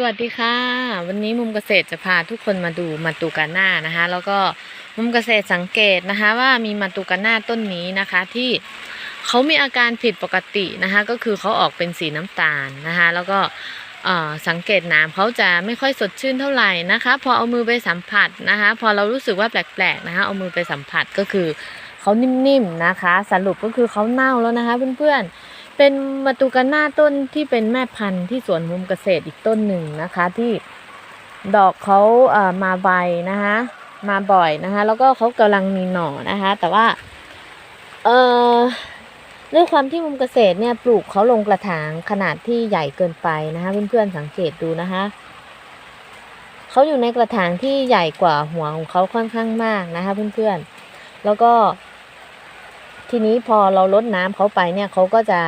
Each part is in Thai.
สวัสดีค่ะ วันนี้มุมเกษตรจะพาทุกคนมาดูมาตูกาน่านะคะ แล้วก็มุมเกษตรสังเกตนะคะว่ามีมาตูกาน่าต้นนี้นะคะที่เขามีอาการผิดปกตินะคะ ก็คือเขาออกเป็นสีน้ำตาลนะคะ แล้วก็สังเกตน้ำเขาจะไม่ค่อยสดชื่นเท่าไหร่นะคะ พอเอามือไปสัมผัสนะคะ พอเรารู้สึกว่าแปลกๆนะคะ เอามือไปสัมผัสก็คือเขานิ่มๆนะคะ สรุปก็คือเขาเน่าแล้วนะคะเพื่อนๆ เป็นมาตูกาน่าต้นที่เป็นแม่พันธุ์ที่สวนมุมเกษตรอีกต้นหนึ่งนะคะที่ดอกเขาเอ่อมาใบนะคะมาบ่อยนะคะ แล้วก็เขากำลังมีหน่อนะคะ แต่ว่าเอ่อด้วยความที่มุมเกษตรเนี่ยปลูกเขาลงกระถางขนาดที่ใหญ่เกินไปนะคะเพื่อนๆสังเกตดูนะคะเขาอยู่ในกระถางที่ใหญ่กว่าหัวของเขาค่อนข้างมากนะคะเพื่อนๆแล้วก็ทีนี้พอเราลดน้ำเขาไปเนี่ยเขาก็จะ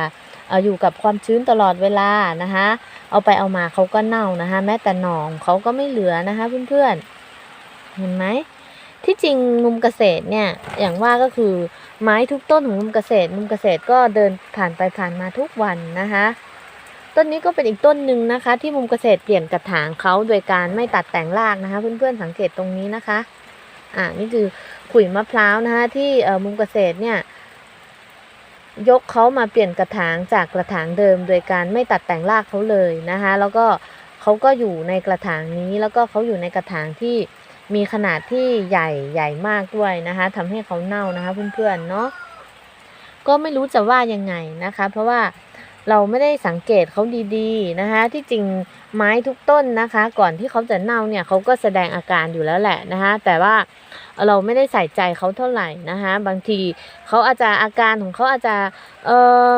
เอ่อยู่กับความชื้นตลอดเวลานะคะ เอาไปเอามาเขาก็เน่านะคะ แม้แต่หนองเขาก็ไม่เหลือนะคะเพื่อนๆ เห็นไหมที่จริงมุมเกษตรเนี่ยอย่างว่าก็คือไม้ทุกต้นของมุมเกษตร มุมเกษตรก็เดินผ่านไปผ่านมาทุกวันนะคะ ต้นนี้ก็เป็นอีกต้นหนึ่งนะคะ ที่มุมเกษตรเปลี่ยนกระถางเขาโดยการไม่ตัดแต่งรากนะคะ เพื่อนๆสังเกตตรงนี้นะคะอ่านี่คือขุยมะพร้าวนะคะที่มุมเกษตรเนี่ย ยกเขามาเปลี่ยนกระถางจากกระถางเดิม โดยการไม่ตัดแต่งรากเขาเลยนะคะ แล้วก็เขาก็อยู่ในกระถางนี้แล้วก็เขาอยู่ในกระถางที่มีขนาดที่ใหญ่ใหญ่มากด้วยนะคะทำให้เขาเน่านะคะเพื่อนๆเนาะก็ไม่รู้จะว่ายังไงนะคะ เพราะว่า เราไม่ได้สังเกตเขาดีๆนะคะ ที่จริงไม้ทุกต้นนะคะ ก่อนที่เขาจะเน่าเนี่ยเขาก็แสดงอาการอยู่แล้วแหละนะคะแต่ว่าเราไม่ได้ใส่ใจเขาเท่าไหร่นะคะบางทีเขาอาจจะอาการของเขาอาจจะเออ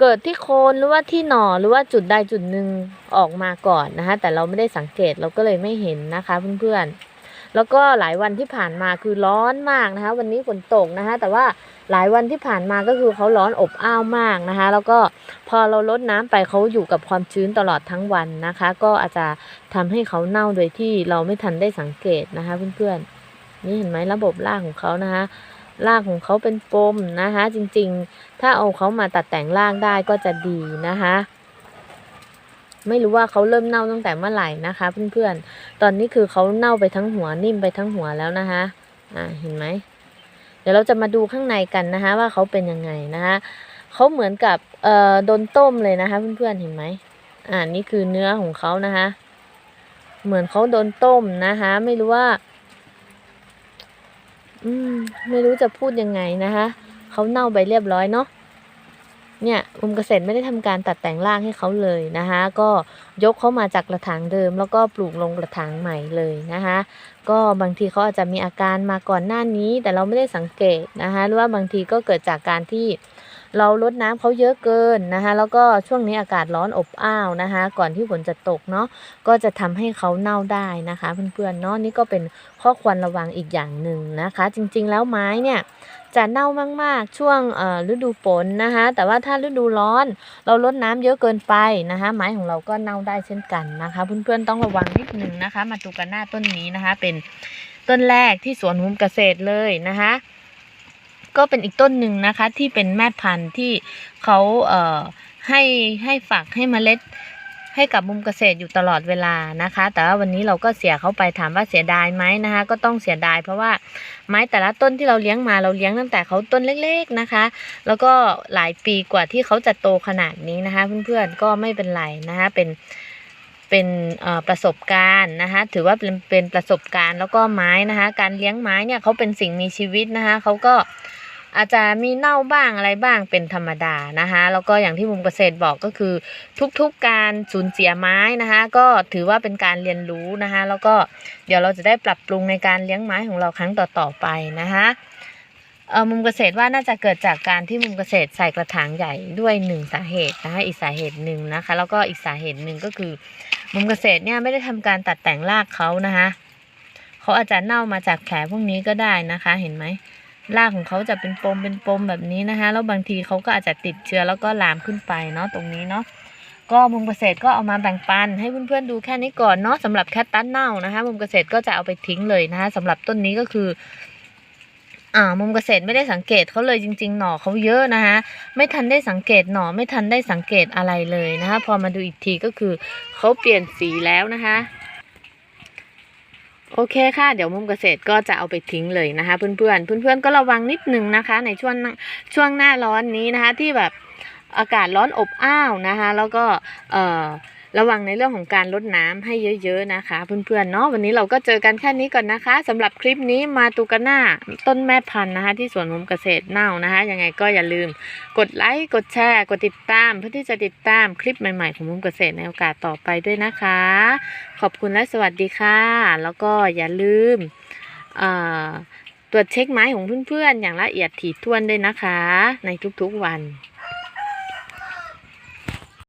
เกิดที่โคนหรือว่าที่หน่อหรือว่าจุดใดจุดหนึ่งออกมาก่อนนะคะแต่เราไม่ได้สังเกตเราก็เลยไม่เห็นนะคะเพื่อนๆแล้วก็หลายวันที่ผ่านมาคือร้อนมากนะคะ วันนี้ฝนตกนะคะแต่ว่า หลายวันที่ผ่านมาก็คือเขาร้อนอบอ้าวมากนะคะ แล้วก็พอเราลดน้ำไปเขาอยู่กับความชื้นตลอดทั้งวันนะคะ ก็อาจจะทำให้เขาเน่าโดยที่เราไม่ทันได้สังเกตนะคะ เพื่อนๆนี่เห็นไหมระบบรากของเขานะคะรากของเขาเป็นปมนะคะ จริงๆ ถ้าเอาเขามาตัดแต่งรากได้ก็จะดีนะคะไม่รู้ว่าเขาเริ่มเน่าตั้งแต่เมื่อไหร่นะคะ เพื่อนๆ ตอนนี้คือเขาเน่าไปทั้งหัวนิ่มไปทั้งหัวแล้วนะคะ อ่า เห็นไหม เดี๋ยวเราจะมาดูข้างในกันนะคะว่าเขาเป็นยังไงนะคะเขาเหมือนกับเอ่อโดนต้มเลยนะคะเพื่อนๆเห็นไหมอ่านี่คือเนื้อของเขานะคะเหมือนเขาโดนต้มนะคะไม่รู้ว่าอืมไม่รู้จะพูดยังไงนะคะเขาเน่าไปเรียบร้อยเนาะ เนี่ยมุมเกษตรไม่ได้ทำการตัดแต่งรากให้เขาเลยนะคะก็ยกเขามาจากกระถางเดิม แล้วก็ปลูกลงกระถางใหม่เลยนะคะก็บางทีเขาอาจจะมีอาการมาก่อนหน้านี้ แต่เราไม่ได้สังเกตนะคะหรือว่าบางทีก็เกิดจากการที่ เราลดน้ำเขาเยอะเกินนะคะ แล้วก็ช่วงนี้อากาศร้อนอบอ้าวนะคะ ก่อนที่ฝนจะตกเนาะก็จะทำให้เขาเน่าได้นะคะ เพื่อนๆเนาะนี่ก็เป็นข้อควรระวังอีกอย่างหนึ่งนะคะ จริงๆแล้วไม้เนี่ยจะเน่ามากๆช่วงฤดูฝนนะคะ แต่ว่าถ้าฤดูร้อน เราลดน้ำเยอะเกินไปนะคะ ไม้ของเราก็เน่าได้เช่นกันนะคะ เพื่อนๆต้องระวังนิดนึงนะคะ มาตูกาน่าต้นนี้นะคะ เป็นต้นแรกที่สวนมุมเกษตรเลยนะคะ ก็เป็นอีกต้นหนึ่งนะคะที่เป็นแม่พันธุ์ที่เขาเอ่อให้ให้ฝักให้เมล็ดให้กับมุมเกษตรอยู่ตลอดเวลานะคะ แต่ว่าวันนี้เราก็เสียเขาไปถามว่าเสียดายไหมนะคะ ก็ต้องเสียดาย เพราะว่าไม้แต่ละต้นที่เราเลี้ยงมาเราเลี้ยงตั้งแต่เขาต้นเล็ก ๆนะคะ แล้วก็หลายปีกว่าที่เขาจะโตขนาดนี้นะคะ เพื่อนๆก็ไม่เป็นไรนะคะเป็นเป็นประสบการณ์นะคะ ถือว่าเป็นเป็นประสบการณ์แล้วก็ไม้นะคะ การเลี้ยงไม้เนี่ยเขาเป็นสิ่งมีชีวิตนะคะเขาก็ อาจจะมีเน่าบ้างอะไรบ้างเป็นธรรมดานะคะแล้วก็อย่างที่มุมเกษตรบอกก็คือทุกๆการสูญเสียไม้นะคะก็ถือว่าเป็นการเรียนรู้นะคะแล้วก็เดี๋ยวเราจะได้ปรับปรุงในการเลี้ยงไม้ของเราครั้งต่อๆไปนะคะเออมุมเกษตรว่าน่าจะเกิดจากการที่มุมเกษตรใส่กระถางใหญ่ด้วยหนึ่งสาเหตุนะคะอีกสาเหตุหนึ่งนะคะ แล้วก็อีกสาเหตุหนึ่งก็คือ มุมเกษตรเนี่ยไม่ได้ทำการตัดแต่งรากเขานะคะเขาอาจจะเน่ามาจากแผลพวกนี้ก็ได้นะคะ เห็นไหม รากของเขาจะเป็นปมเป็นปมแบบนี้นะคะแล้วบางทีเขาก็อาจจะติดเชื้อแล้วก็ลามขึ้นไปเนาะตรงนี้เนาะก็มุมเกษตรก็เอามาแบ่งปันให้เพื่อนๆดูแค่นี้ก่อนเนาะสำหรับแคตตัสเน่านะคะ มุมเกษตรก็จะเอาไปทิ้งเลยนะคะสำหรับต้นนี้ก็คืออ่ามุมเกษตรไม่ได้สังเกตเขาเลยจริง ๆ หน่อเขาเยอะนะคะไม่ทันได้สังเกตหน่อไม่ทันได้สังเกตอะไรเลยนะคะพอมาดูอีกทีก็คือเขาเปลี่ยนสีแล้วนะคะ โอเคค่ะ เดี๋ยวมุมเกษตรก็จะเอาไปทิ้งเลยนะคะเพื่อนๆเพื่อนๆก็ระวังนิดนึงนะคะ ในช่วงช่วงหน้าร้อนนี้นะคะ ที่แบบอากาศร้อนอบอ้าวนะคะ แล้วก็เอ่อ ระวังในเรื่องของการลดน้ำให้เยอะๆนะคะเพื่อนๆเนาะวันนี้เราก็เจอกันแค่นี้ก่อนนะคะสำหรับคลิปนี้มาตูกาน่าต้นแม่พันธุ์นะคะ ที่สวนมุมเกษตรเน่านะคะ ยังไงก็อย่าลืมกดไลค์กดแชร์ กดติดตาม เพื่อที่จะติดตามคลิปใหม่ๆ ของมุมเกษตรในโอกาสต่อไปด้วยนะคะ ขอบคุณและสวัสดีค่ะ แล้วก็อย่าลืมตรวจเช็คไม้ของเพื่อนๆอย่างละเอียดถี่ถ้วนด้วยนะคะ ในทุกๆวัน